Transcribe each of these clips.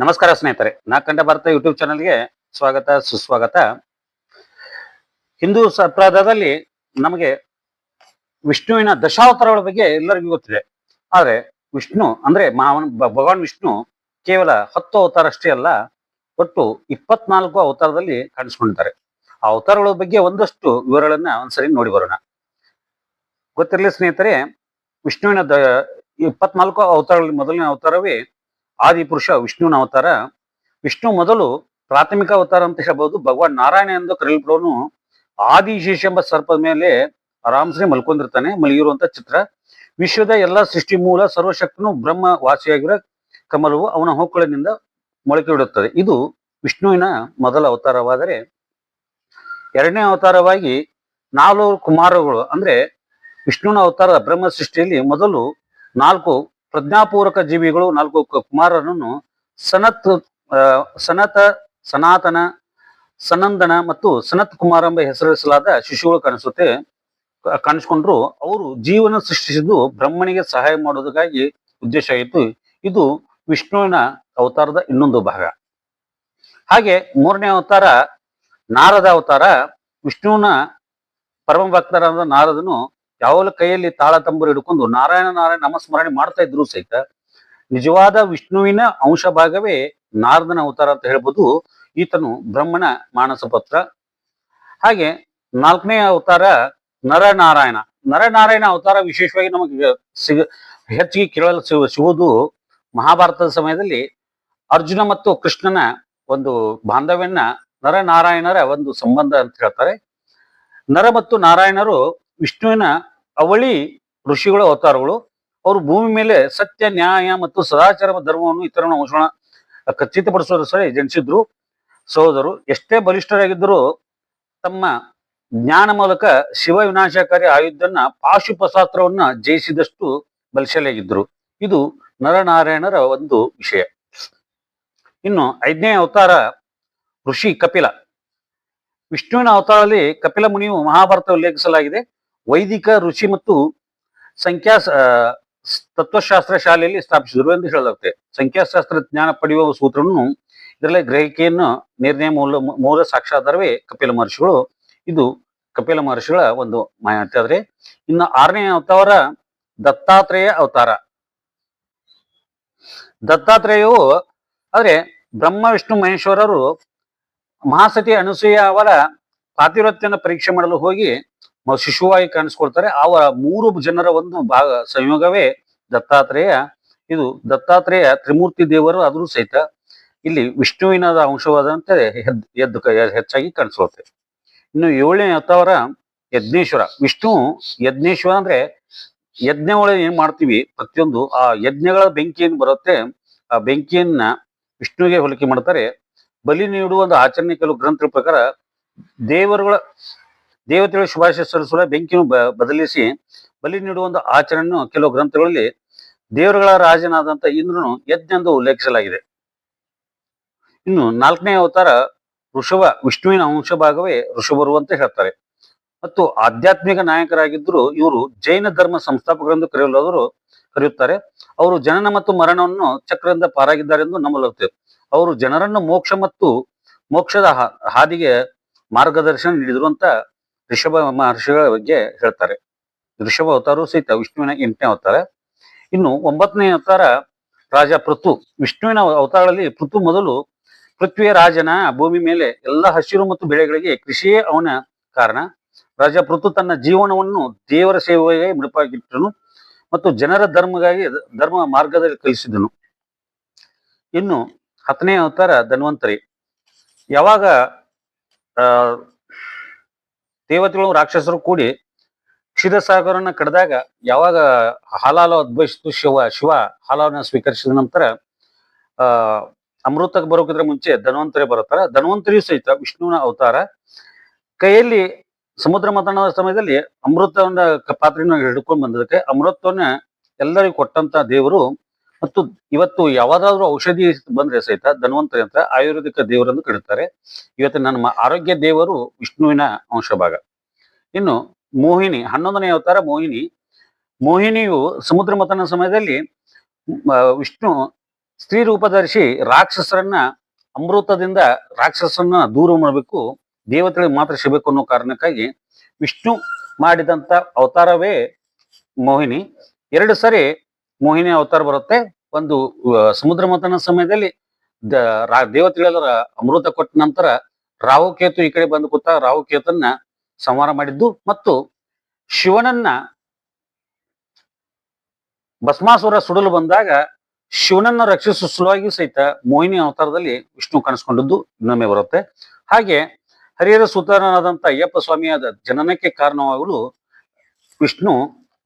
ನಮಸ್ಕಾರ ಸ್ನೇಹಿತರೆ ನಾಕಂಡ ಭಾರತ ಯೂಟ್ಯೂಬ್ ಚಾನಲ್ಗೆ ಸ್ವಾಗತ, ಸುಸ್ವಾಗತ. ಹಿಂದೂ ಸಂಪ್ರದಾಯದಲ್ಲಿ ನಮಗೆ ವಿಷ್ಣುವಿನ ದಶಾವತಾರಗಳ ಬಗ್ಗೆ ಎಲ್ಲರಿಗೂ ಗೊತ್ತಿದೆ. ಆದರೆ ವಿಷ್ಣು ಅಂದ್ರೆ ಮಹಾನ್ ಭಗವಾನ್ ವಿಷ್ಣು ಕೇವಲ ಹತ್ತು ಅವತಾರ ಅಷ್ಟೇ ಅಲ್ಲ, ಒಟ್ಟು ಇಪ್ಪತ್ನಾಲ್ಕು ಅವತಾರದಲ್ಲಿ ಕಾಣಿಸ್ಕೊಂಡಿದ್ದಾರೆ. ಆ ಅವತಾರಗಳ ಬಗ್ಗೆ ಒಂದಷ್ಟು ವಿವರಗಳನ್ನ ಒಂದ್ಸರಿ ನೋಡಿ ಬರೋಣ. ಗೊತ್ತಿರಲಿ ಸ್ನೇಹಿತರೆ, ವಿಷ್ಣುವಿನ ದ, ಇಪ್ಪತ್ನಾಲ್ಕು ಅವತಾರಗಳಲ್ಲಿ ಮೊದಲನೇ ಅವತಾರವೇ ಆದಿಪುರುಷ ವಿಷ್ಣುವಿನ ಅವತಾರ. ವಿಷ್ಣು ಮೊದಲು ಪ್ರಾಥಮಿಕ ಅವತಾರ ಅಂತ ಹೇಳ್ಬೋದು. ಭಗವಾನ್ ನಾರಾಯಣ ಎಂದು ಕರೆಯಲ್ಪಡೋನು ಆದಿಶೇಷ ಎಂಬ ಸರ್ಪದ ಮೇಲೆ ಆರಾಮ್ಸೆ ಮಲ್ಕೊಂಡಿರ್ತಾನೆ, ಮಲಗಿರುವಂತ ಚಿತ್ರ. ವಿಶ್ವದ ಎಲ್ಲಾ ಸೃಷ್ಟಿ ಮೂಲ ಸರ್ವಶಕ್ತನು ಬ್ರಹ್ಮ ವಾಸಿಯಾಗಿರೋ ಕಮಲವು ಅವನ ಹೊಕ್ಕಳಿನಿಂದ ಮೊಳಕೆ ಬಿಡುತ್ತದೆ ಇದು ವಿಷ್ಣುವಿನ ಮೊದಲ ಅವತಾರವಾದರೆ ಎರಡನೇ ಅವತಾರವಾಗಿ ನಾಲ್ವರು ಕುಮಾರಗಳು ಅಂದ್ರೆ ವಿಷ್ಣುವಿನ ಅವತಾರ ಬ್ರಹ್ಮ ಸೃಷ್ಟಿಯಲ್ಲಿ ಮೊದಲು ನಾಲ್ಕು ಪ್ರಜ್ಞಾಪೂರ್ವಕ ಜೀವಿಗಳು ನಾಲ್ಕು ಕುಮಾರರನ್ನು ಸನತ್ ಸನತ, ಸನಾತನ, ಸನಂದನ ಮತ್ತು ಸನತ್ ಕುಮಾರ ಎಂಬ ಹೆಸರಿಸಲಾದ ಶಿಶುಗಳು ಕಾಣಿಸುತ್ತೆ. ಕಾಣಿಸ್ಕೊಂಡ್ರು ಅವರು ಜೀವನ ಸೃಷ್ಟಿಸಿದ್ದು ಬ್ರಹ್ಮನಿಗೆ ಸಹಾಯ ಮಾಡೋದಕ್ಕಾಗಿ ಉದ್ದೇಶ ಆಗಿತ್ತು ಇದು ವಿಷ್ಣುವಿನ ಅವತಾರದ ಇನ್ನೊಂದು ಭಾಗ. ಹಾಗೆ ಮೂರನೇ ಅವತಾರ ನಾರದ ಅವತಾರ, ವಿಷ್ಣುವಿನ ಪರಮ ಭಕ್ತರಾದ ನಾರದನು ಯಾವಾಗಲೂ ಕೈಯಲ್ಲಿ ತಾಳ ತಂಬೂರು ಹಿಡ್ಕೊಂಡು ನಾರಾಯಣ ನಾರಾಯಣ ನಮಸ್ಮರಣೆ ಮಾಡ್ತಾ ಇದ್ರು ಸಹಿತ ನಿಜವಾದ ವಿಷ್ಣುವಿನ ಅಂಶ ಭಾಗವೇ ನಾರದನ ಅವತಾರ ಅಂತ ಹೇಳ್ಬೋದು. ಈತನು ಬ್ರಹ್ಮನ ಮಾನಸ ಪತ್ರ ಹಾಗೆ ನಾಲ್ಕನೇ ಅವತಾರ ನರನಾರಾಯಣ. ನರನಾರಾಯಣ ಅವತಾರ ವಿಶೇಷವಾಗಿ ನಮಗೆ ಸಿಗ ಹೆಚ್ಚಿಗೆ ಕೇಳಲು ಸಿಗು- ಸಿಗುವುದು ಮಹಾಭಾರತದ ಸಮಯದಲ್ಲಿ ಅರ್ಜುನ ಮತ್ತು ಕೃಷ್ಣನ ಒಂದು ಬಾಂಧವ್ಯನ ನರನಾರಾಯಣರ ಒಂದು ಸಂಬಂಧ ಅಂತ ಹೇಳ್ತಾರೆ. ನರ ಮತ್ತು ನಾರಾಯಣರು ವಿಷ್ಣುವಿನ ಅವಳಿ ಋಷಿಗಳ ಅವತಾರಗಳು. ಅವರು ಭೂಮಿ ಮೇಲೆ ಸತ್ಯ, ನ್ಯಾಯ ಮತ್ತು ಸದಾಚಾರ ಧರ್ಮವನ್ನು ಇತರ ಅಂಶಗಳ ಖಚಿತಪಡಿಸೋದು ಸರಿ ಜನಿಸಿದ್ರು. ಸಹೋದರು ಎಷ್ಟೇ ಬಲಿಷ್ಠರಾಗಿದ್ದರೂ ತಮ್ಮ ಜ್ಞಾನ ಮೂಲಕ ಶಿವ ವಿನಾಶಕಾರಿ ಆಯುಧನ್ನ ಪಾಶುಪಶಾಸ್ತ್ರವನ್ನ ಜಯಿಸಿದಷ್ಟು ಬಲಶಾಲಿಯಾಗಿದ್ದರು. ಇದು ನರನಾರಾಯಣರ ಒಂದು ವಿಷಯ. ಇನ್ನು ಐದನೇ ಅವತಾರ ಋಷಿ ಕಪಿಲ. ವಿಷ್ಣುವಿನ ಅವತಾರದಲ್ಲಿ ಕಪಿಲ ಮುನಿಯು ಮಹಾಭಾರತ ಉಲ್ಲೇಖಿಸಲಾಗಿದೆ. ವೈದಿಕ ರುಚಿ ಮತ್ತು ಸಂಖ್ಯಾ ತತ್ವಶಾಸ್ತ್ರ ಶಾಲೆಯಲ್ಲಿ ಸ್ಥಾಪಿಸಿದರು ಎಂದು ಹೇಳಲಾಗುತ್ತೆ. ಸಂಖ್ಯಾಶಾಸ್ತ್ರ ಜ್ಞಾನ ಪಡೆಯುವ ಸೂತ್ರವನ್ನು ಇದರಲ್ಲಿ ಗ್ರಹಿಕೆಯನ್ನು ನಿರ್ಣಯ ಮೂಲ ಮೂಲ ಸಾಕ್ಷಾಧಾರವೇ ಕಪಿಲ ಮಹರ್ಷಿಗಳು, ಇದು ಕಪಿಲ ಮಹರ್ಷಿಗಳ ಒಂದು ಮಾಹಿತಿ. ಆದ್ರೆ ಇನ್ನು ಆರನೇ ಅವತಾರ ದತ್ತಾತ್ರೇಯ ಅವತಾರ. ದತ್ತಾತ್ರೇಯವು, ಆದ್ರೆ ಬ್ರಹ್ಮ, ವಿಷ್ಣು, ಮಹೇಶ್ವರರು ಮಹಾಸತಿ ಅನುಸೂಯ ಅವರ ಪಾತಿವ್ರತ್ಯನ ಪರೀಕ್ಷೆ ಮಾಡಲು ಹೋಗಿ ಶಿಶುವಾಗಿ ಕಾಣಿಸ್ಕೊಳ್ತಾರೆ. ಅವರ ಮೂರು ಜನರ ಒಂದು ಭಾಗ ಸಂಯೋಗವೇ ದತ್ತಾತ್ರೇಯ. ಇದು ದತ್ತಾತ್ರೇಯ ತ್ರಿಮೂರ್ತಿ ದೇವರು ಆದರೂ ಸಹಿತ ಇಲ್ಲಿ ವಿಷ್ಣುವಿನ ಅಂಶವಾದಂತೆ ಎದ್ದು ಹೆಚ್ಚಾಗಿ ಕಾಣಿಸ್ಕೊಳ್ತೇವೆ ಇನ್ನು ಏಳನೇ ಅವತಾರ ಯಜ್ಞೇಶ್ವರ. ವಿಷ್ಣು ಯಜ್ಞೇಶ್ವರ ಅಂದ್ರೆ ಯಜ್ಞ ಒಳಗೆ ಏನ್ ಮಾಡ್ತೀವಿ? ಪ್ರತಿಯೊಂದು ಆ ಯಜ್ಞಗಳ ಬೆಂಕಿ ಏನ್ ಬರುತ್ತೆ? ಆ ಬೆಂಕಿಯನ್ನ ವಿಷ್ಣುವಿಗೆ ಹೋಲಿಕೆ ಮಾಡ್ತಾರೆ. ಬಲಿ ನೀಡುವ ಒಂದು ಆಚರಣೆ ಕೆಲವು ಗ್ರಂಥಗಳ ಪ್ರಕಾರ ದೇವರುಗಳ ದೇವತೆಗಳ ಶುಭಾಶಯ ಸಲ್ಲಿಸುವ ಬೆಂಕಿಯನ್ನು ಬದಲಿಸಿ ಬಲಿ ನೀಡುವ ಒಂದು ಆಚರಣೆಯನ್ನು ಕೆಲವು ಗ್ರಂಥಗಳಲ್ಲಿ ದೇವರುಗಳ ರಾಜನಾದಂತ ಇಂದ್ರನು ಯಜ್ಞ ಎಂದು ಉಲ್ಲೇಖಿಸಲಾಗಿದೆ. ಇನ್ನು ನಾಲ್ಕನೇ ಅವತಾರ ಋಷಭ, ವಿಷ್ಣುವಿನ ಅಂಶ ಭಾಗವೇ ಋಷಭರು ಅಂತ ಹೇಳ್ತಾರೆ. ಮತ್ತು ಆಧ್ಯಾತ್ಮಿಕ ನಾಯಕರಾಗಿದ್ದರು ಇವರು ಜೈನ ಧರ್ಮ ಸಂಸ್ಥಾಪಕರೆಂದು ಕರೆಯಲಾದರು ಕರೆಯುತ್ತಾರೆ. ಅವರು ಜನನ ಮತ್ತು ಮರಣವನ್ನು ಚಕ್ರದಿಂದ ಪಾರಾಗಿದ್ದಾರೆ ಎಂದು ನಂಬಲಾಗುತ್ತೆ ಅವರು ಜನರನ್ನು ಮೋಕ್ಷ ಮತ್ತು ಮೋಕ್ಷದ ಹಾದಿಗೆ ಮಾರ್ಗದರ್ಶನ ನೀಡಿದ್ರು ಅಂತ ಋಷಭ ಮಹರ್ಷಿಗಳ ಬಗ್ಗೆ ಹೇಳ್ತಾರೆ. ಋಷಭ ಅವತಾರವು ಸಹಿತ ವಿಷ್ಣುವಿನ ಎಂಟನೇ ಅವತಾರ. ಇನ್ನು ಒಂಬತ್ತನೇ ಅವತಾರ ರಾಜ ಪೃಥು. ವಿಷ್ಣುವಿನ ಅವತಾರಗಳಲ್ಲಿ ಪೃಥು ಮೊದಲು ಪೃಥ್ವಿಯ ರಾಜನ ಭೂಮಿ ಮೇಲೆ ಎಲ್ಲ ಹಸಿರು ಮತ್ತು ಬೆಳೆಗಳಿಗೆ ಕೃಷಿಯೇ ಅವನ ಕಾರಣ. ರಾಜ ಪೃಥು ತನ್ನ ಜೀವನವನ್ನು ದೇವರ ಸೇವೆಗೆ ಮುಡಿಪಾಗಿಟ್ಟನು ಮತ್ತು ಜನರ ಧರ್ಮಗಾಗಿ ಧರ್ಮ ಮಾರ್ಗದಲ್ಲಿ ಕಲಿಸಿದನು. ಇನ್ನು ಹತ್ತನೇ ಅವತಾರ ಧನ್ವಂತರಿ. ಯಾವಾಗ ದೇವತೆಗಳು ರಾಕ್ಷಸರು ಕೂಡಿ ಕ್ಷೀರಸಾಗರನ್ನ ಕಡ್ದಾಗ ಯಾವಾಗ ಹಾಲಾಲ ಅದ್ಭವಿಸಿತು ಶಿವ ಶಿವ ಹಾಲವನ್ನು ಸ್ವೀಕರಿಸಿದ ನಂತರ, ಆ, ಅಮೃತಕ್ಕೆ ಬರೋಕಿದ್ರೆ ಮುಂಚೆ ಧನ್ವಂತರಿ ಬರುತ್ತಾರ. ಧನ್ವಂತರಿಯು ಸಹಿತ ವಿಷ್ಣುವಿನ ಅವತಾರ. ಕೈಯಲ್ಲಿ ಸಮುದ್ರ ಮತನದ ಸಮಯದಲ್ಲಿ ಅಮೃತವನ್ನ ಪಾತ್ರೆಯನ್ನು ಹಿಡ್ಕೊಂಡು ಬಂದದಕ್ಕೆ ಅಮೃತವನ್ನ ಎಲ್ಲರಿಗೂ ಕೊಟ್ಟಂತ ದೇವರು ಮತ್ತು ಇವತ್ತು ಯಾವ್ದಾದ್ರು ಔಷಧಿ ಬಂದ್ರೆ ಸಹಿತ ಧನ್ವಂತರಿ ಅಂತ ಆಯುರ್ವೇದಿಕ ದೇವರನ್ನು ಕರೀತಾರೆ. ಇವತ್ತು ನಮ್ಮ ಆರೋಗ್ಯ ದೇವರು ವಿಷ್ಣುವಿನ ಅಂಶ ಭಾಗ ಇನ್ನು ಮೋಹಿನಿ, ಹನ್ನೊಂದನೇ ಅವತಾರ ಮೋಹಿನಿ. ಮೋಹಿನಿಯು ಸಮುದ್ರ ಮತನ ಸಮಯದಲ್ಲಿ ವಿಷ್ಣು ಸ್ತ್ರೀ ರೂಪಧರಿಸಿ ರಾಕ್ಷಸರನ್ನ ಅಮೃತದಿಂದ ರಾಕ್ಷಸರನ್ನ ದೂರ ಮಾಡಬೇಕು, ದೇವತೆಗಳಿಗೆ ಮಾತ್ರ ಸಿಗಬೇಕು ಅನ್ನೋ ಕಾರಣಕ್ಕಾಗಿ ವಿಷ್ಣು ಮಾಡಿದಂತ ಅವತಾರವೇ ಮೋಹಿನಿ. ಎರಡು ಸರಿ ಮೋಹಿನಿ ಅವತಾರ ಬರುತ್ತೆ. ಒಂದು ಸಮುದ್ರ ಮತನ ಸಮಯದಲ್ಲಿ ದೇವತೆಗಳೆಲ್ಲರ ಅಮೃತ ಕೊಟ್ಟ ನಂತರ ರಾಹುಕೇತು ಈ ಕಡೆ ಬಂದು ಕೂತ ರಾಹುಕೇತನ್ನ ಸಂಹಾರ ಮಾಡಿದ್ದು ಮತ್ತು ಶಿವನನ್ನ ಭಸ್ಮಾಸುರ ಸುಡಲು ಬಂದಾಗ ಶಿವನನ್ನ ರಕ್ಷಿಸುವ ಸಲುವಾಗಿ ಸಹಿತ ಮೋಹಿನಿ ಅವತಾರದಲ್ಲಿ ವಿಷ್ಣು ಕಾಣಿಸ್ಕೊಂಡದ್ದು ಇನ್ನೊಮ್ಮೆ ಬರುತ್ತೆ. ಹಾಗೆ ಹರಿಹರ ಸುತಾರನಾದಂತ ಅಯ್ಯಪ್ಪ ಸ್ವಾಮಿಯಾದ ಜನನಕ್ಕೆ ಕಾರಣವಾಗಲು ವಿಷ್ಣು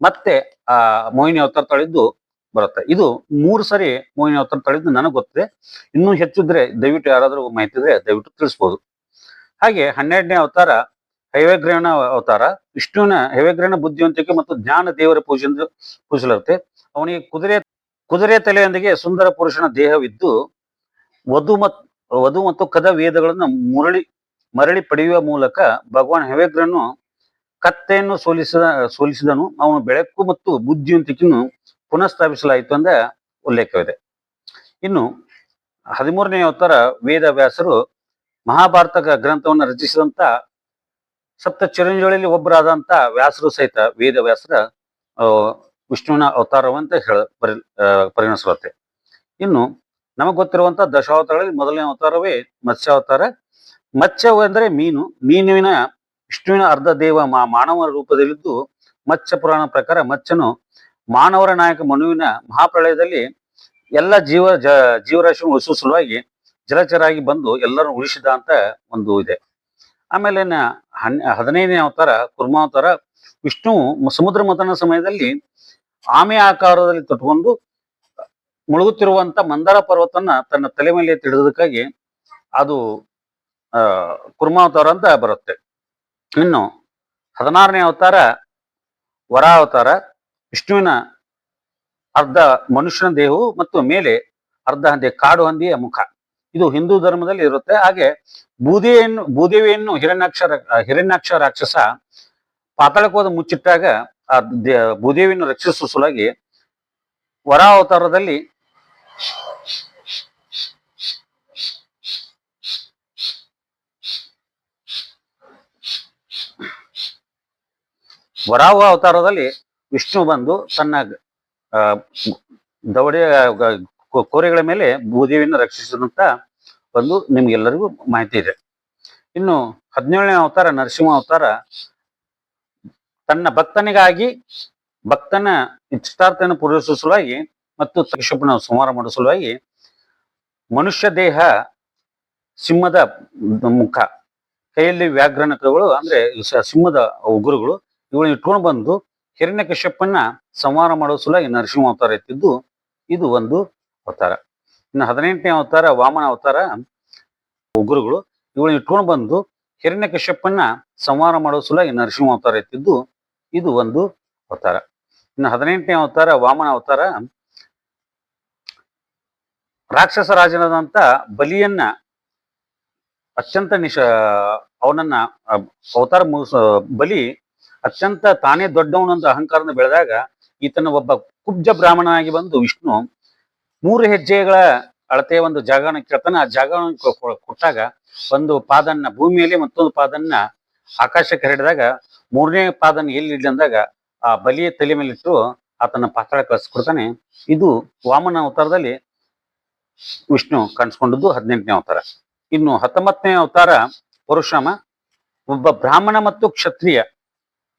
ಮತ್ತೆ, ಆ, ಮೋಹಿನಿ ಅವತಾರ ತಳೆದು ಬರುತ್ತೆ. ಇದು ಮೂರು ಸರಿ ಮೋಹಿನಿ ಅವತಾರ ತಳೆದು ನನಗೆ ಗೊತ್ತಿದೆ. ಇನ್ನೂ ಹೆಚ್ಚಿದ್ರೆ ದಯವಿಟ್ಟು ಯಾರಾದರೂ ಮಾಹಿತಿ ಇದ್ರೆ ದಯವಿಟ್ಟು ತಿಳಿಸ್ಬೋದು. ಹಾಗೆ ಹನ್ನೆರಡನೇ ಅವತಾರ ಹೈವಗ್ರಹಣ ಅವತಾರ. ವಿಷ್ಣುವಿನ ಹೈವಗ್ರಹಣ ಬುದ್ಧಿವಂತಿಕೆ ಮತ್ತು ಜ್ಞಾನ ದೇವರ ಪೂಜೆ ಪೂಜಲಿರುತ್ತೆ ಅವನಿಗೆ ಕುದುರೆ ಕುದುರೆ ತಲೆಯೊಂದಿಗೆ ಸುಂದರ ಪುರುಷನ ದೇಹವಿದ್ದು ವಧು ಮತ್ತು ವಧು ಮತ್ತು ಕದ ವೇದಗಳನ್ನು ಮುರಳಿ, ಮರಳಿ ಪಡೆಯುವ ಮೂಲಕ ಭಗವಾನ್ ಹೆವೆಗ್ರನು ಕತ್ತೆಯನ್ನು ಸೋಲಿಸಿದ, ಸೋಲಿಸಿದನು. ಅವನು ಬೆಳಕು ಮತ್ತು ಬುದ್ಧಿವಂತಿಕೆಯನ್ನು ಪುನಃಸ್ಥಾಪಿಸಲಾಯಿತು ಅಂದ ಉಲ್ಲೇಖವಿದೆ. ಇನ್ನು ಹದಿಮೂರನೇ ಅವತಾರ ವೇದ ವ್ಯಾಸರು ಮಹಾಭಾರತ ಗ್ರಂಥವನ್ನು ರಚಿಸಿದಂತ ಸಪ್ತ ಚಿರಂಜೋಳಿಯಲ್ಲಿ ಒಬ್ಬರಾದಂತ ವ್ಯಾಸರು ಸಹಿತ ವೇದ ವ್ಯಾಸರ ವಿಷ್ಣುವಿನ ಅವತಾರವಂತ ಹೇಳ ಪರಿ ಪರಿಗಣಿಸಲತ್ತೆ ಇನ್ನು ನಮಗೆ ಗೊತ್ತಿರುವಂತ ದಶಾವತಾರಗಳಲ್ಲಿ ಮೊದಲನೇ ಅವತಾರವೇ ಮತ್ಸ್ಯಾವತಾರ. ಮತ್ಸ್ಯ ಎಂದರೆ ಮೀನು. ಮೀನುವಿನ ವಿಷ್ಣುವಿನ ಅರ್ಧ ದೇವ ಮಾನವ ರೂಪದಲ್ಲಿದ್ದು ಮತ್ಸ್ಯ ಪುರಾಣ ಪ್ರಕಾರ ಮತ್ಸ್ಯನು ಮಾನವರ ನಾಯಕ ಮನುವಿನ ಮಹಾಪ್ರಳಯದಲ್ಲಿ ಎಲ್ಲ ಜೀವ, ಜ ಜೀವರಾಶಿ ಉಳಿಸುವ ಸಲುವಾಗಿ ಜಲಚರಾಗಿ ಬಂದು ಎಲ್ಲರೂ ಉಳಿಸಿದ ಅಂತ ಒಂದು ಇದೆ. ಆಮೇಲೆ ಹನ್, ಹದಿನೈದನೇ ಅವತಾರ ಕುರ್ಮಾವತಾರ ವಿಷ್ಣು ಸಮುದ್ರ ಮತನ ಸಮಯದಲ್ಲಿ ಆಮೆ ಆಕಾರದಲ್ಲಿ ತೊಟ್ಕೊಂಡು ಮುಳುಗುತ್ತಿರುವಂತ ಮಂದಾರ ಪರ್ವತನ ತನ್ನ ತಲೆ ಮೇಲೆ ತಿಳಿದಕ್ಕಾಗಿ ಅದು ಕುರ್ಮಾವತಾರ ಅಂತ ಬರುತ್ತೆ. ಇನ್ನು ಹದಿನಾರನೇ ಅವತಾರ ವರಾವತಾರ ವಿಷ್ಣುವಿನ ಅರ್ಧ ಮನುಷ್ಯನ ದೇಹವು ಮತ್ತು ಮೇಲೆ ಅರ್ಧ ಹಂದಿ, ಕಾಡು ಹಂದಿಯ ಮುಖ. ಇದು ಹಿಂದೂ ಧರ್ಮದಲ್ಲಿ ಇರುತ್ತೆ. ಹಾಗೆ ಬೂದಿಯನ್ನು, ಬೂದೇವಿಯನ್ನು ಹಿರಣ್ಯಾಕ್ಷ ಹಿರಣ್ಯಾಕ್ಷ ರಾಕ್ಷಸ ಪಾತಾಳಕ್ಕೆ ಮುಚ್ಚಿಟ್ಟಾಗ ಆ ಭೂದೇವಿಯನ್ನು ರಕ್ಷಿಸುವ ಸಲುವಾಗಿ ವರಾವತಾರದಲ್ಲಿ ವರಾವ ಅವತಾರದಲ್ಲಿ ವಿಷ್ಣು ಬಂದು ತನ್ನ ದವಡೆ ಕೋರೆಗಳ ಮೇಲೆ ಭೂದೇವಿಯನ್ನು ರಕ್ಷಿಸಿದಂತ ಒಂದು ನಿಮ್ಗೆಲ್ಲರಿಗೂ ಮಾಹಿತಿ ಇದೆ. ಇನ್ನು ಹದಿನೇಳನೇ ಅವತಾರ ನರಸಿಂಹ ಅವತಾರ ತನ್ನ ಭಕ್ತನಿಗಾಗಿ, ಭಕ್ತನ ಇಷ್ಟಾರ್ಥವನ್ನು ಪೂರೈಸುವ ಸಲುವಾಗಿ ಮತ್ತು ತಕ್ಷಪನ ಸಂಹಾರ ಮಾಡುವ ಸಲುವಾಗಿ ಮನುಷ್ಯ ದೇಹ ಸಿಂಹದ ಮುಖ, ಕೈಯಲ್ಲಿ ವ್ಯಾಘ್ರನಕಗಳು ಅಂದ್ರೆ ಸಿಂಹದ ಉಗುರುಗಳು, ಇವುಗಳನ್ನ ಇಟ್ಕೊಂಡು ಬಂದು ಹಿರಣ್ಯ ಕಶ್ಯಪನ್ನ ಸಂಹಾರ ಮಾಡೋ ಸಲುವಾಗಿ ನರಸಿಂಹ ಅವತಾರ ಎತ್ತಿದ್ದು ಇದು ಒಂದು ಅವತಾರ. ಇನ್ನು ಹದಿನೆಂಟನೇ ಅವತಾರ, ವಾಮನ ಅವತಾರ, ಉಗ್ರುಗಳು, ಇವುಗಳನ್ನ ಇಟ್ಕೊಂಡು ಬಂದು ಹಿರಣ್ಯ ಕಶ್ಯಪನ್ನ ಸಂಹಾರ ಮಾಡೋ ಸಲುವಾಗಿ ನರಸಿಂಹ ಅವತಾರ ಎತ್ತಿದ್ದು ಇದು ಒಂದು ಅವತಾರ. ಇನ್ನು ಹದಿನೆಂಟನೇ ಅವತಾರ, ವಾಮನ ಅವತಾರ, ರಾಕ್ಷಸ ರಾಜನಾದಂತ ಬಲಿಯನ್ನ ಅತ್ಯಂತ ನಿಶ ಅವನನ್ನ ಅವತಾರ ಮುಗಿಸ ಬಲಿ ಅತ್ಯಂತ ತಾನೇ ದೊಡ್ಡವನಂತ ಅಹಂಕಾರನ ಬೆಳೆದಾಗ ಈತನ ಒಬ್ಬ ಕುಬ್ಜ ಬ್ರಾಹ್ಮಣನಾಗಿ ಬಂದು ವಿಷ್ಣು ಮೂರು ಹೆಜ್ಜೆಗಳ ಅಳತೆಯ ಒಂದು ಜಾಗವನ್ನು ಕೇಳ್ತಾನೆ. ಆ ಜಾಗವನ್ನು ಕೊಟ್ಟಾಗ ಒಂದು ಪಾದನ್ನ ಭೂಮಿಯಲ್ಲಿ ಮತ್ತೊಂದು ಪಾದನ್ನ ಆಕಾಶಕ್ಕೆ ಹರಡಿದಾಗ ಮೂರನೇ ಪಾದನ್ನ ಎಲ್ಲಿ ಇಡ್ಲಿ ಅಂದಾಗ ಆ ಬಲಿಯ ತಲೆ ಮೇಲೆ ಇಟ್ಟು ಆತನ ಪಾತ್ರ ಕಳಿಸ್ಕೊಡ್ತಾನೆ. ಇದು ವಾಮನ ಅವತಾರದಲ್ಲಿ ವಿಷ್ಣು ಕಾಣಿಸ್ಕೊಂಡದ್ದು ಹದಿನೆಂಟನೇ ಅವತಾರ. ಇನ್ನು ಹತ್ತೊಂಬತ್ತನೇ ಅವತಾರ ಪರಶುರಾಮ ಒಬ್ಬ ಬ್ರಾಹ್ಮಣ ಮತ್ತು ಕ್ಷತ್ರಿಯ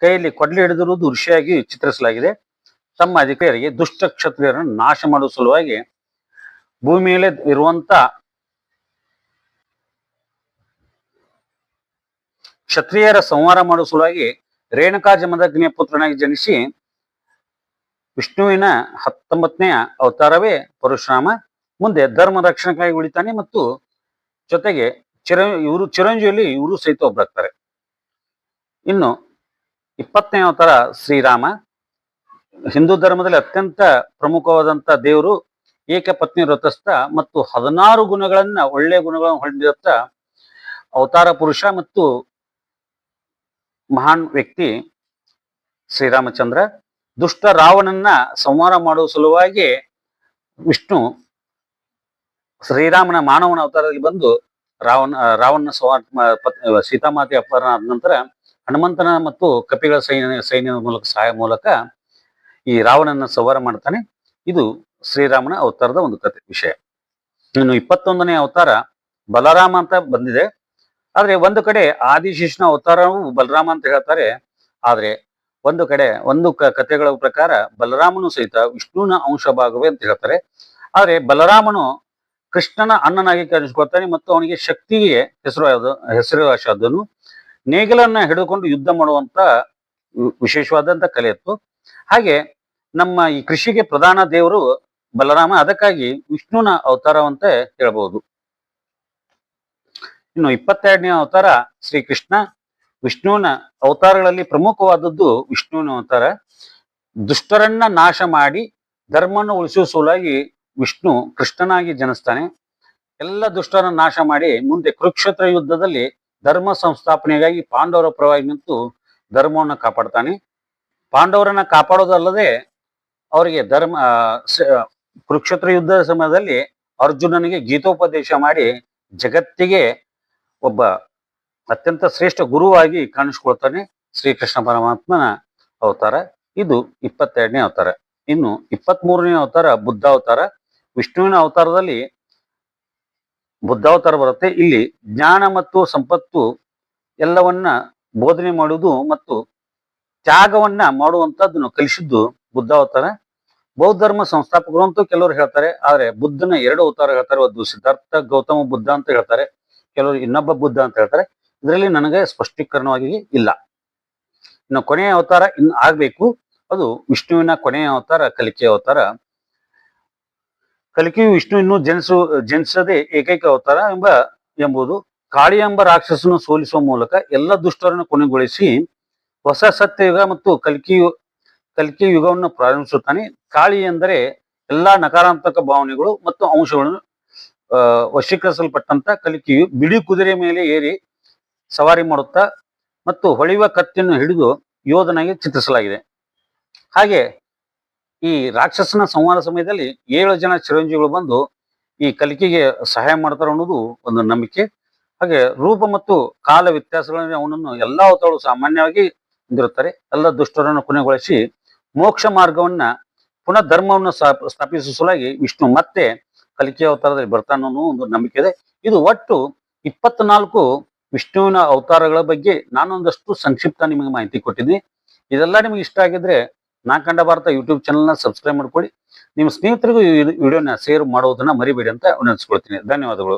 ಕೈಯಲ್ಲಿ ಕೊಡ್ಲಿ ಹಿಡಿದಿರುವುದು ಋಷಿಯಾಗಿ ಚಿತ್ರಿಸಲಾಗಿದೆ. ತಮ್ಮ ಅಧಿಕಾರಿಗೆ ದುಷ್ಟ ಕ್ಷತ್ರಿಯರನ್ನು ನಾಶ ಮಾಡುವ ಸಲುವಾಗಿ ಭೂಮಿ ಇರುವಂತ ಕ್ಷತ್ರಿಯರ ಸಂಹಾರ ಮಾಡುವ ಸಲುವಾಗಿ ರೇಣುಕಾ ಜಮದಗ್ನಿಯ ಪುತ್ರನಾಗಿ ಜನಿಸಿ ವಿಷ್ಣುವಿನ ಹತ್ತೊಂಬತ್ತನೆಯ ಅವತಾರವೇ ಪರಶುರಾಮ. ಮುಂದೆ ಧರ್ಮ ರಕ್ಷಣೆಗಾಗಿ ಉಳಿತಾನೆ ಮತ್ತು ಜೊತೆಗೆ ಚಿರ, ಇವರು ಚಿರಂಜೀವಿಯಲ್ಲಿ ಇವರು ಸಹಿತ ಒಬ್ಬರಾಗ್ತಾರೆ. ಇನ್ನು ಇಪ್ಪತ್ತನೇ ಅವತಾರ ಶ್ರೀರಾಮ. ಹಿಂದೂ ಧರ್ಮದಲ್ಲಿ ಅತ್ಯಂತ ಪ್ರಮುಖವಾದಂತ ದೇವರು ಏಕಪತ್ನಿ ವ್ರತಸ್ಥ ಮತ್ತು ಹದಿನಾರು ಗುಣಗಳನ್ನ, ಒಳ್ಳೆ ಗುಣಗಳನ್ನು ಹೊಂದಿರುತ್ತ ಅವತಾರ ಪುರುಷ ಮತ್ತು ಮಹಾನ್ ವ್ಯಕ್ತಿ ಶ್ರೀರಾಮಚಂದ್ರ. ದುಷ್ಟ ರಾವಣನ್ನ ಸಂಹಾರ ಮಾಡುವ ಸಲುವಾಗಿ ವಿಷ್ಣು ಶ್ರೀರಾಮನ ಮಾನವನ ಅವತಾರದಲ್ಲಿ ಬಂದು ರಾವಣ ರಾವಣ ಸಂಹಾರ ಸೀತಾಮಾತೆ ಅಪಹರಣ ಆದ ನಂತರ ಹನುಮಂತನ ಮತ್ತು ಕಪಿಗಳ ಸೈನ್ಯ, ಸೈನ್ಯದ ಮೂಲಕ ಸಹಾಯ ಮೂಲಕ ಈ ರಾವಣನ ಸಂವಾರ ಮಾಡ್ತಾನೆ. ಇದು ಶ್ರೀರಾಮನ ಅವತಾರದ ಒಂದು ಕಥೆ, ವಿಷಯ. ಇನ್ನು ಇಪ್ಪತ್ತೊಂದನೇ ಅವತಾರ ಬಲರಾಮ ಅಂತ ಬಂದಿದೆ. ಆದ್ರೆ ಒಂದು ಕಡೆ ಆದಿಶಿಷ್ಣ ಅವತಾರವು ಬಲರಾಮ ಅಂತ ಹೇಳ್ತಾರೆ. ಆದ್ರೆ ಒಂದು ಕಡೆ, ಒಂದು ಕಥೆಗಳ ಪ್ರಕಾರ ಬಲರಾಮನು ಸಹಿತ ವಿಷ್ಣುವಿನ ಅಂಶ ಭಾಗವೇ ಅಂತ ಹೇಳ್ತಾರೆ. ಆದ್ರೆ ಬಲರಾಮನು ಕೃಷ್ಣನ ಅಣ್ಣನಾಗಿ ಕಾಣಿಸ್ಕೊಳ್ತಾನೆ ಮತ್ತು ಅವನಿಗೆ ಶಕ್ತಿಗೆ ಹೆಸರು ಹೆಸರುವಾಸಾದನು ನೇಗಿಲನ್ನ ಹಿಡಿದುಕೊಂಡು ಯುದ್ಧ ಮಾಡುವಂತ ವಿಶೇಷವಾದಂತ ಕಲೆ ಇತ್ತು. ಹಾಗೆ ನಮ್ಮ ಈ ಕೃಷಿಗೆ ಪ್ರಧಾನ ದೇವರು ಬಲರಾಮ, ಅದಕ್ಕಾಗಿ ವಿಷ್ಣುನ ಅವತಾರವಂತ ಹೇಳ್ಬಹುದು ಇನ್ನು ಇಪ್ಪತ್ತೆರಡನೇ ಅವತಾರ ಶ್ರೀಕೃಷ್ಣ. ವಿಷ್ಣುವಿನ ಅವತಾರಗಳಲ್ಲಿ ಪ್ರಮುಖವಾದದ್ದು ವಿಷ್ಣುವಿನ ಅವತಾರ. ದುಷ್ಟರನ್ನ ನಾಶ ಮಾಡಿ ಧರ್ಮವನ್ನು ಉಳಿಸುವ ಸೋಲಾಗಿ ವಿಷ್ಣು ಕೃಷ್ಣನಾಗಿ ಜನಿಸ್ತಾನೆ. ಎಲ್ಲ ದುಷ್ಟರನ್ನ ನಾಶ ಮಾಡಿ ಮುಂದೆ ಕುರುಕ್ಷೇತ್ರ ಯುದ್ಧದಲ್ಲಿ ಧರ್ಮ ಸಂಸ್ಥಾಪನೆಗಾಗಿ ಪಾಂಡವರ ಪರವಾಗಿ ನಿಂತು ಧರ್ಮವನ್ನು ಕಾಪಾಡ್ತಾನೆ. ಪಾಂಡವರನ್ನ ಕಾಪಾಡೋದಲ್ಲದೆ ಅವರಿಗೆ ಧರ್ಮ ಕುರುಕ್ಷೇತ್ರ ಯುದ್ಧದ ಸಮಯದಲ್ಲಿ ಅರ್ಜುನನಿಗೆ ಗೀತೋಪದೇಶ ಮಾಡಿ ಜಗತ್ತಿಗೆ ಒಬ್ಬ ಅತ್ಯಂತ ಶ್ರೇಷ್ಠ ಗುರುವಾಗಿ ಕಾಣಿಸ್ಕೊಳ್ತಾನೆ ಶ್ರೀಕೃಷ್ಣ ಪರಮಾತ್ಮನ ಅವತಾರ. ಇದು ಇಪ್ಪತ್ತೆರಡನೇ ಅವತಾರ. ಇನ್ನು ಇಪ್ಪತ್ತ್ ಮೂರನೇ ಅವತಾರ ಬುದ್ಧ ಅವತಾರ. ವಿಷ್ಣುವಿನ ಅವತಾರದಲ್ಲಿ ಬುದ್ಧಾವತಾರ ಬರುತ್ತೆ. ಇಲ್ಲಿ ಜ್ಞಾನ ಮತ್ತು ಸಂಪತ್ತು ಎಲ್ಲವನ್ನ ಬೋಧನೆ ಮಾಡುವುದು ಮತ್ತು ತ್ಯಾಗವನ್ನ ಮಾಡುವಂತದ್ದನ್ನು ಕಲಿಸಿದ್ದು ಬುದ್ಧಾವತಾರ. ಬೌದ್ಧ ಧರ್ಮ ಸಂಸ್ಥಾಪಕರು ಅಂತೂ ಕೆಲವರು ಹೇಳ್ತಾರೆ, ಆದ್ರೆ ಬುದ್ಧನ ಎರಡು ಅವತಾರ ಹೇಳ್ತಾರೆ. ಒಂದು ಸಿದ್ಧಾರ್ಥ ಗೌತಮ ಬುದ್ಧ ಅಂತ ಹೇಳ್ತಾರೆ, ಕೆಲವರು ಇನ್ನೊಬ್ಬ ಬುದ್ಧ ಅಂತ ಹೇಳ್ತಾರೆ. ಇದರಲ್ಲಿ ನನಗೆ ಸ್ಪಷ್ಟೀಕರಣವಾಗಿ ಇಲ್ಲ. ಇನ್ನು ಕೊನೆಯ ಅವತಾರ ಇನ್ನು ಆಗ್ಬೇಕು. ಅದು ವಿಷ್ಣುವಿನ ಕೊನೆಯ ಅವತಾರ, ಕಲಿಕೆಯ ಅವತಾರ. ಕಲಿಕೆಯು ವಿಷ್ಣು ಇನ್ನೂ ಜನಿಸು, ಜನಿಸದೆ ಏಕೈಕ ಅವತಾರ ಎಂಬ, ಎಂಬುದು ಕಾಳಿ ಎಂಬ ರಾಕ್ಷಸನ ಸೋಲಿಸುವ ಮೂಲಕ ಎಲ್ಲ ದುಷ್ಟರನ್ನು ಕೊನೆಗೊಳಿಸಿ ಹೊಸ ಸತ್ಯಯುಗ ಮತ್ತು ಕಲ್ಕಿಯು ಕಲ್ಕಿ ಯುಗವನ್ನು ಪ್ರಾರಂಭಿಸುತ್ತಾನೆ. ಕಾಳಿ ಎಂದರೆ ಎಲ್ಲಾ ನಕಾರಾತ್ಮಕ ಭಾವನೆಗಳು ಮತ್ತು ಅಂಶಗಳನ್ನು ವಶೀಕರಿಸಲ್ಪಟ್ಟಂತ ಕಲಿಕೆಯು ಬಿಳಿ ಕುದುರೆ ಮೇಲೆ ಏರಿ ಸವಾರಿ ಮಾಡುತ್ತಾ ಮತ್ತು ಹೊಳೆಯುವ ಕತ್ತಿಯನ್ನು ಹಿಡಿದು ಯೋಧನಾಗಿ ಚಿತ್ರಿಸಲಾಗಿದೆ. ಹಾಗೆ ಈ ರಾಕ್ಷಸನ ಸಂಹಾರ ಸಮಯದಲ್ಲಿ ಏಳು ಜನ ಚಿರಂಜೀವಿಗಳು ಬಂದು ಈ ಕಲಿಕೆಗೆ ಸಹಾಯ ಮಾಡ್ತಾರೆ ಅನ್ನೋದು ಒಂದು ನಂಬಿಕೆ. ಹಾಗೆ ರೂಪ ಮತ್ತು ಕಾಲ ವ್ಯತ್ಯಾಸಗಳಲ್ಲಿ ಅವನನ್ನು ಎಲ್ಲಾ ಅವತಾರಗಳು ಸಾಮಾನ್ಯವಾಗಿ ಹೊಂದಿರುತ್ತಾರೆ. ಎಲ್ಲ ದುಷ್ಟರನ್ನು ಕೊನೆಗೊಳಿಸಿ ಮೋಕ್ಷ ಮಾರ್ಗವನ್ನ ಪುನಃ ಧರ್ಮವನ್ನು ಸ್ಥಾಪ- ಸ್ಥಾಪಿಸುವ ಸಲುವಾಗಿ ವಿಷ್ಣು ಮತ್ತೆ ಕಲಿಕೆ ಅವತಾರದಲ್ಲಿ ಬರ್ತಾನೆ ಒಂದು ನಂಬಿಕೆ ಇದೆ. ಇದು ಒಟ್ಟು ಇಪ್ಪತ್ನಾಲ್ಕು ವಿಷ್ಣುವಿನ ಅವತಾರಗಳ ಬಗ್ಗೆ ನಾನೊಂದಷ್ಟು ಸಂಕ್ಷಿಪ್ತ ನಿಮಗೆ ಮಾಹಿತಿ ಕೊಟ್ಟಿದ್ದೀನಿ. ಇದೆಲ್ಲ ನಿಮಗೆ ಇಷ್ಟ ಆಗಿದ್ರೆ ನಾ ಕಂಡ ಭಾರತ ಯೂಟ್ಯೂಬ್ ಚಾನಲ್ನ ಸಬ್ಸ್ಕ್ರೈಬ್ ಮಾಡ್ಕೊಳ್ಳಿ. ನಿಮ್ಮ ಸ್ನೇಹಿತರಿಗೂ ಈ ವಿಡಿಯೋನ ಶೇರ್ ಮಾಡೋದನ್ನ ಮರಿಬೇಡಿ ಅಂತ ವಿನಂತಿಸ್ಕೊಳ್ತೀನಿ. ಧನ್ಯವಾದಗಳು.